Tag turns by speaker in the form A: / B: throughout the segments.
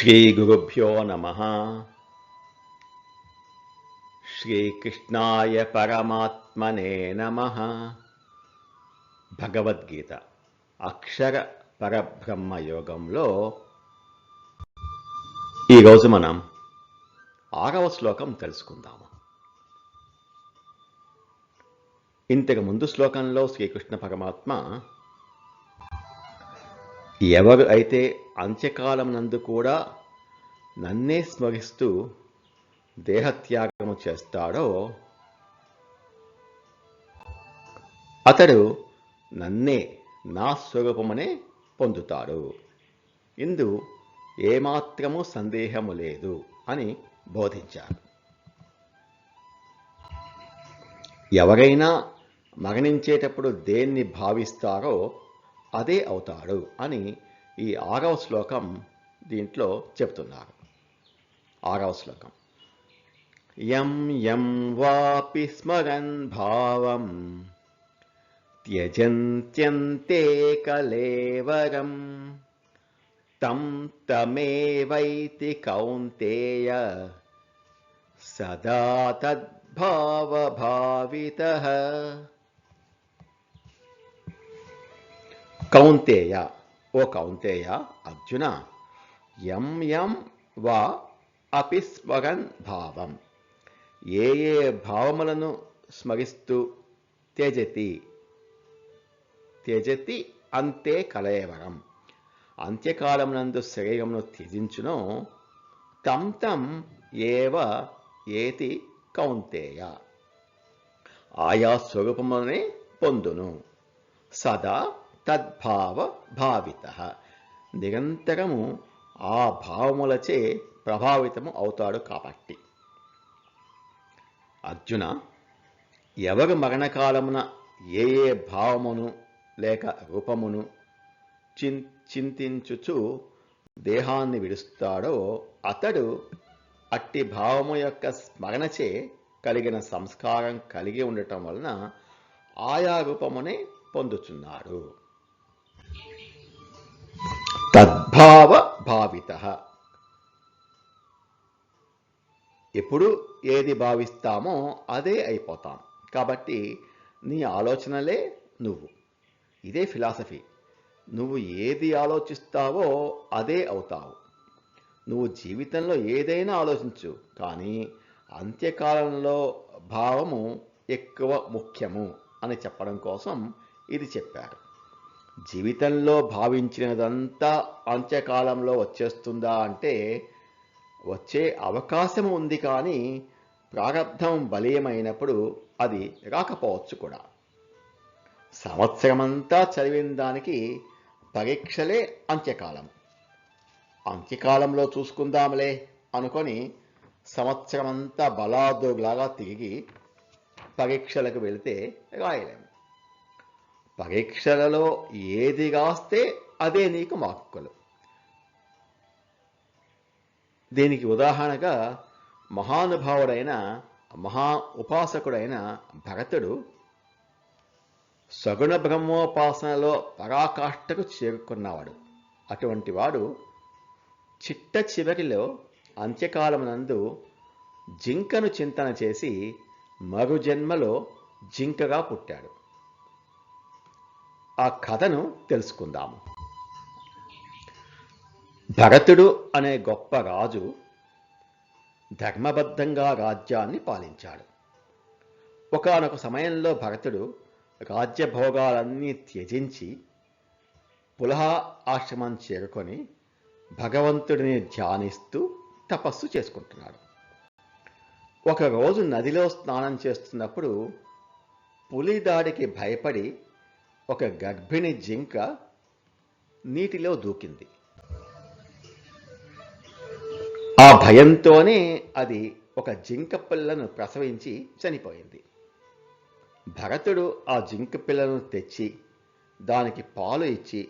A: శ్రీ గురుభ్యో నమ శ్రీకృష్ణాయ పరమాత్మనే నమ భగవద్గీత అక్షర పరబ్రహ్మ యోగంలో ఈరోజు మనం ఆరవ శ్లోకం తెలుసుకుందాము. ఇంతకు ముందు శ్లోకంలో శ్రీకృష్ణ పరమాత్మ ఎవరు అయితే అంత్యకాలం నందు కూడా నన్నే స్మరిస్తూ దేహత్యాగము చేస్తాడో అతడు నన్నే నా స్వరూపమనే పొందుతాడు. ఇందు ఏమాత్రము సందేహము లేదు అని బోధించారు. ఎవరైనా మరణించేటప్పుడు దేన్ని భావిస్తారో అదే అవుతాడు అని ఈ ఆరవ శ్లోకం దీంట్లో చెప్తున్నారు. ఆరవ శ్లోకం. యం యం వాపి స్మరన్ భావం త్యజంత్యంతే కలేవరం తం తమేవైతి కౌంతేయ సదా తద్భావభావితః. కౌంతేయ ఓ కౌంతేయ అర్జున ఎం ఎం వా అపి స్మగన్ భావం. ఏ ఏ భావములను స్మరిస్తూ త్యజతి? త్యజతి అంతే కలయవరం అంత్యకాలమునందు శరీరమును త్యజించును తం తం ఏవ ఏతి కౌంతేయ. ఆయా స్వరూపమునే పొందును. సదా తద్భావ భావిత. నిరంతరము ఆ భావములచే ప్రభావితము అవుతాడు కాబట్టి. అర్జున ఎవరు మరణకాలమున ఏ ఏ భావమును లేక రూపమును చిన్ చింతించుచు దేహాన్ని విడుస్తాడో అతడు అట్టి భావము యొక్క స్మరణచే కలిగిన సంస్కారం కలిగి ఉండటం వలన ఆయా రూపమునే పొందుచున్నాడు. తద్భావ భావిత. ఎప్పుడు ఏది భావిస్తామో అదే అయిపోతాం. కాబట్టి నీ ఆలోచనలే నువ్వు. ఇదే ఫిలాసఫీ. నువ్వు ఏది ఆలోచిస్తావో అదే అవుతావు. నువ్వు జీవితంలో ఏదైనా ఆలోచించు కానీ అంత్యకాలంలో భావము ఎక్కువ ముఖ్యము అని చెప్పడం కోసం ఇది చెప్పారు. జీవితంలో భావించినదంతా అంత్యకాలంలో వచ్చేస్తుందా అంటే వచ్చే అవకాశం ఉంది కానీ ప్రారంధం బలీయమైనప్పుడు అది రాకపోవచ్చు కూడా. సంవత్సరమంతా చదివిన దానికి పరీక్షలే అంత్యకాలం. అంత్యకాలంలో చూసుకుందాంలే అనుకొని సంవత్సరమంతా బలాదోగులాగా తిరిగి పరీక్షలకు వెళితే రాయలేము. పరీక్షలలో ఏది రాస్తే అదే నీకు మార్కులు. దీనికి ఉదాహరణగా మహానుభావుడైన మహా ఉపాసకుడైన భరతుడు సగుణ బ్రహ్మోపాసనలో పరాకాష్ఠకు చేరుకున్నవాడు. అటువంటి వాడు చిట్ట చివరిలో అంత్యకాలమునందు జింకను చింతన చేసి మరు జన్మలో జింకగా పుట్టాడు. ఆ కథను తెలుసుకుందాము. భరతుడు అనే గొప్ప రాజు ధర్మబద్ధంగా రాజ్యాన్ని పాలించాడు. ఒకనొక సమయంలో భరతుడు రాజ్యభోగాలన్నీ త్యజించి పులహ ఆశ్రమం చేరుకొని భగవంతుడిని ధ్యానిస్తూ తపస్సు చేసుకుంటున్నాడు. ఒకరోజు నదిలో స్నానం చేస్తున్నప్పుడు పులి దాడికి భయపడి ఒక గర్భిణి జింక నీటిలో దూకింది. ఆ భయంతోనే అది ఒక జింక పిల్లను ప్రసవించి చనిపోయింది. భరతుడు ఆ జింక పిల్లను తెచ్చి దానికి పాలు ఇచ్చి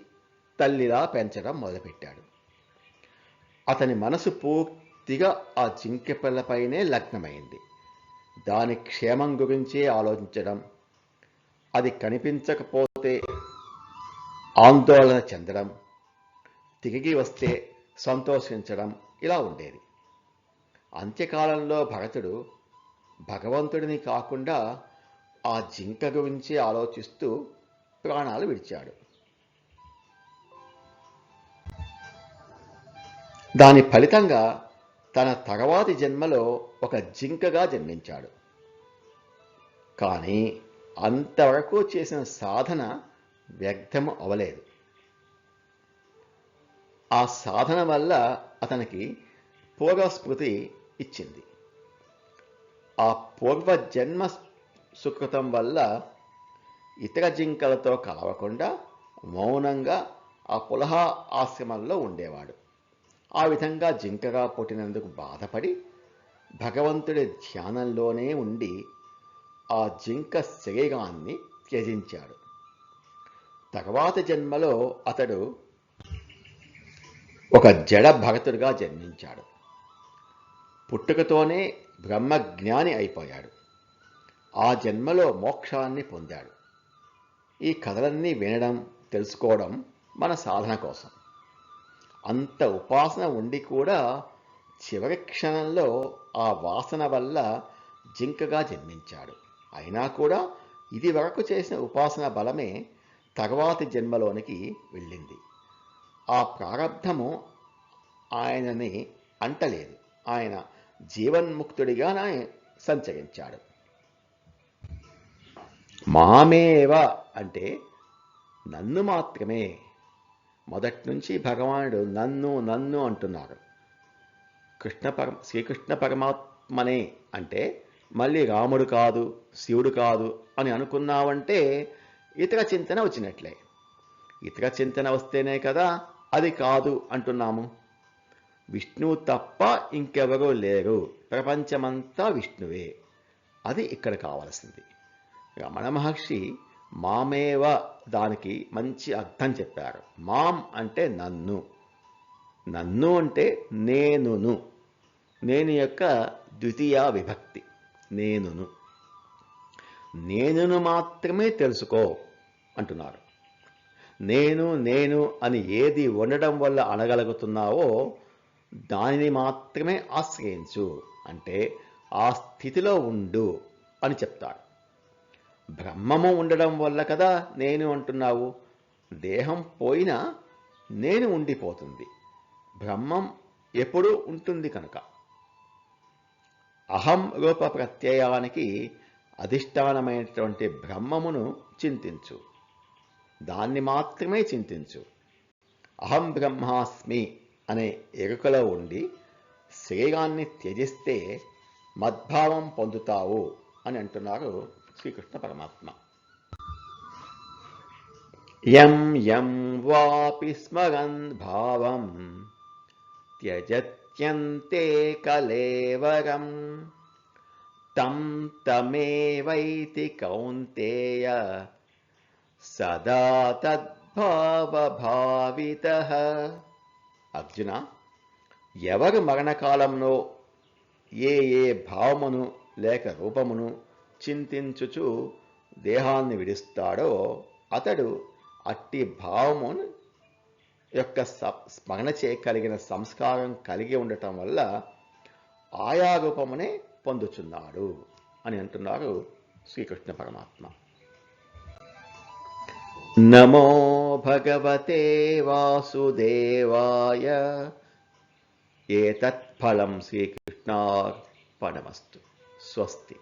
A: తల్లిలా పెంచడం మొదలుపెట్టాడు. అతని మనసు పూర్తిగా ఆ జింక పిల్లపైనే లగ్నమైంది. దాని క్షేమం గురించే ఆలోచించడం అది కనిపించకపోతే ఆందోళన చెందడం తిరిగి వస్తే సంతోషించడం ఇలా ఉండేది. అంత్యకాలంలో భరతుడు భగవంతుడిని కాకుండా ఆ జింక గురించి ఆలోచిస్తూ ప్రాణాలు విడిచాడు. దాని ఫలితంగా తన తర్వాతి జన్మలో ఒక జింకగా జన్మించాడు. కానీ అంతవరకు చేసిన సాధన వ్యర్థము అవలేదు ఆ సాధన వల్ల అతనికి పూర్వస్మృతి ఇచ్చింది. ఆ పూర్వజన్మ సుకృతం వల్ల ఇతర జింకలతో కలవకుండా మౌనంగా ఆ పులహ ఆశ్రమంలో ఉండేవాడు. ఆ విధంగా జింకగా పుట్టినందుకు బాధపడి భగవంతుడి ధ్యానంలోనే ఉండి ఆ జింక శరీరాన్ని త్యజించాడు. తర్వాత జన్మలో అతడు ఒక జడ భరతుడిగా జన్మించాడు. పుట్టుకతోనే బ్రహ్మజ్ఞాని అయిపోయాడు. ఆ జన్మలో మోక్షాన్ని పొందాడు. ఈ కథలన్నీ వినడం తెలుసుకోవడం మన సాధన కోసం. అంత ఉపాసన ఉండి కూడా చివరి క్షణంలో ఆ వాసన వల్ల జింకగా జన్మించాడు. అయినా కూడా ఇది వరకు చేసిన ఉపాసన బలమే తర్వాతి జన్మలోనికి వెళ్ళింది. ఆ ప్రారంధము ఆయనని అంటలేదు. ఆయన జీవన్ముక్తుడిగానే సంచరించాడు. మామేవ అంటే నన్ను మాత్రమే. మొదటి నుంచి భగవానుడు నన్ను నన్ను అంటున్నారు కృష్ణ పరమ శ్రీకృష్ణ పరమాత్మనే అంటే మళ్ళీ రాముడు కాదు శివుడు కాదు అని అనుకున్నావంటే ఇతర చింతన వచ్చినట్లే. ఇతర చింతన వస్తేనే కదా అది కాదు అంటున్నాము. విష్ణువు తప్ప ఇంకెవరూ లేరు. ప్రపంచమంతా విష్ణువే. అది ఇక్కడ కావలసింది. రమణ మహర్షి మామేవ దానికి మంచి అర్థం చెప్పారు. మాం అంటే నన్ను. నన్ను అంటే నేనును. నేను యొక్క ద్వితీయ విభక్తి. నేనును. నేనును మాత్రమే తెలుసుకో అంటున్నారు. నేను నేను అని ఏది ఉండడం వల్ల అనగలుగుతున్నావో దానిని మాత్రమే ఆశ్రయించు అంటే ఆ స్థితిలో ఉండు అని చెప్తాడు. బ్రహ్మము ఉండడం వల్ల కదా నేను అంటున్నావు. దేహం పోయినా నేను ఉండిపోతుంది. బ్రహ్మం ఎప్పుడూ ఉంటుంది కనుక. అహం రూప ప్రత్యయానికి అధిష్టానమైనటువంటి బ్రహ్మమును చింతించు. దాన్ని మాత్రమే చింతించు. అహం బ్రహ్మాస్మి అనే ఎరుకలో ఉండి శరీరాన్ని త్యజిస్తే మద్భావం పొందుతావు అని అంటున్నారు శ్రీకృష్ణ పరమాత్మ. యం యం వాపి స్మరన్ భావం త్యజత్యంతే కలేవరం తం తమేవైతి కౌంతేయ సదా తద్భావభావిత అర్జున ఎవరు మరణకాలంలో ఏ ఏ భావమును లేక రూపమును చింతించుచు దేహాన్ని విడిస్తాడో అతడు అట్టి భావమును యొక్క స్మరణ చేయగలిగిన సంస్కారం కలిగి ఉండటం వల్ల ఆయా రూపమునే పొందుచున్నాడు అని అంటున్నారు శ్రీకృష్ణ పరమాత్మ. నమో భగవతే వాసుదేవాయ. ఏతత్ఫలం శ్రీకృష్ణార్పణమస్తు. స్వస్తి.